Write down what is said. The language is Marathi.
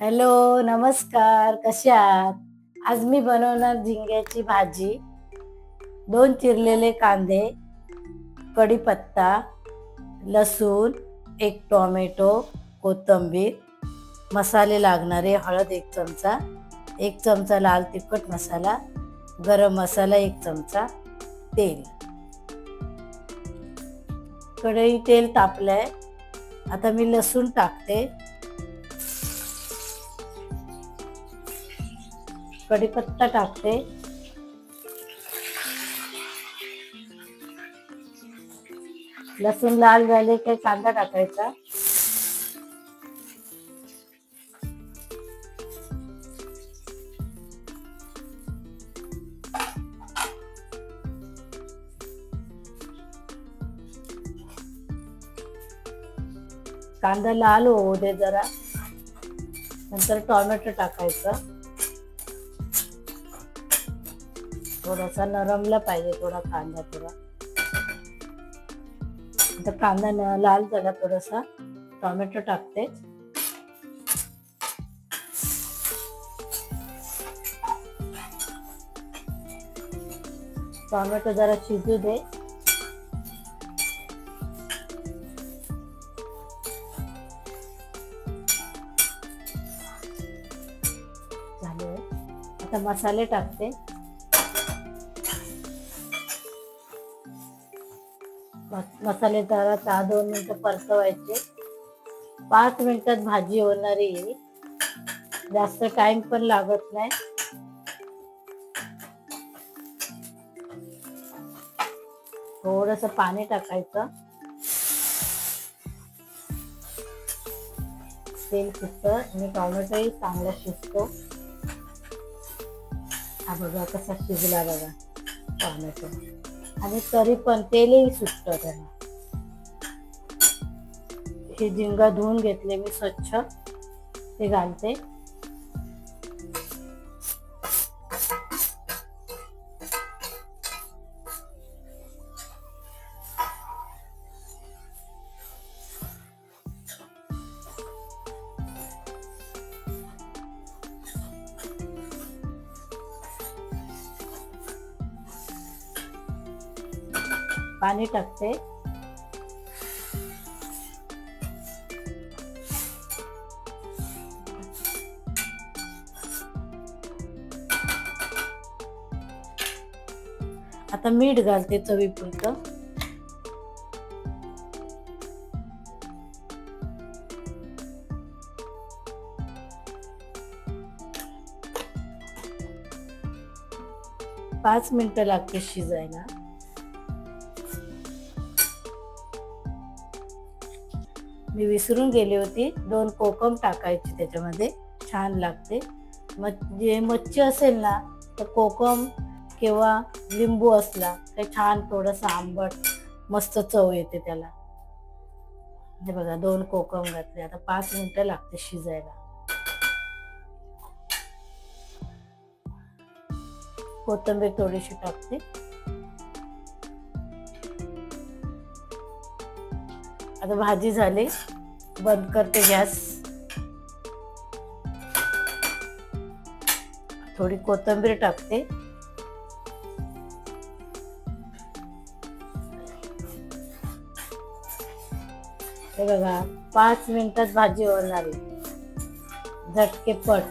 हॅलो नमस्कार. कशा आहात? आज मी बनवणार झिंग्याची भाजी. दोन चिरलेले कांदे कढीपत्ता लसूण एक टोमॅटो कोथिंबीर मसाले लागणारे हळद एक चमचा एक चमचा लाल तिखट मसाला गरम मसाला एक चमचा तेल. कढई तेल तापलंय. आता मी लसूण टाकते. कढीपत्ता टाकते. लसूण लाल झाले की कांदा टाकायचा. कांदा लाल होऊ दे जरा. नंतर टोमॅटो टाकायचं. थोडासा नरमला पाहिजे थोडा कांदा थोडा आता कांदा न- लाल झाला थोडासा. टोमॅटो टाकते. टोमॅटो जरा शिजू दे. झाले. आता मसाले टाकते. मस- मसाले सहा दोन मिनिटं परतवायचे. पाच मिनिटात भाजी होणारी आहे. जास्त टाइम पण लागत नाही. थोडस पाणी टाकायचं. तेल शिजत आणि टॉमॅटोही चांगला शिजतो. हा बघा कसा शिजला बघा टॉमॅटो. आणि तरी पण तेलही सुटतं त्याला हे झिंगा धुवून घेतले मी स्वच्छ. ते घालते. पाणी टाकते. आता मीठ घालते चवीपुरतं. पाच मिनिटं लागते शिजायला. मी विसरून गेली होती. दोन कोकम टाकायची त्याच्यामध्ये. छान लागते. मग जे मच्छी असेल ना तर कोकम किंवा लिंबू असला तर छान थोडंसं आंबट मस्त चव येते त्याला. हे बघा दोन कोकम घातले. आता पाच मिनिटं लागते शिजायला. कोथिंबीर थोडीशी टाकते. आता भाजी झाली. बंद करते गॅस. थोडी कोथिंबीर टाकते. हे बघा पाच मिनिटात भाजी होणार आहे. झटके पट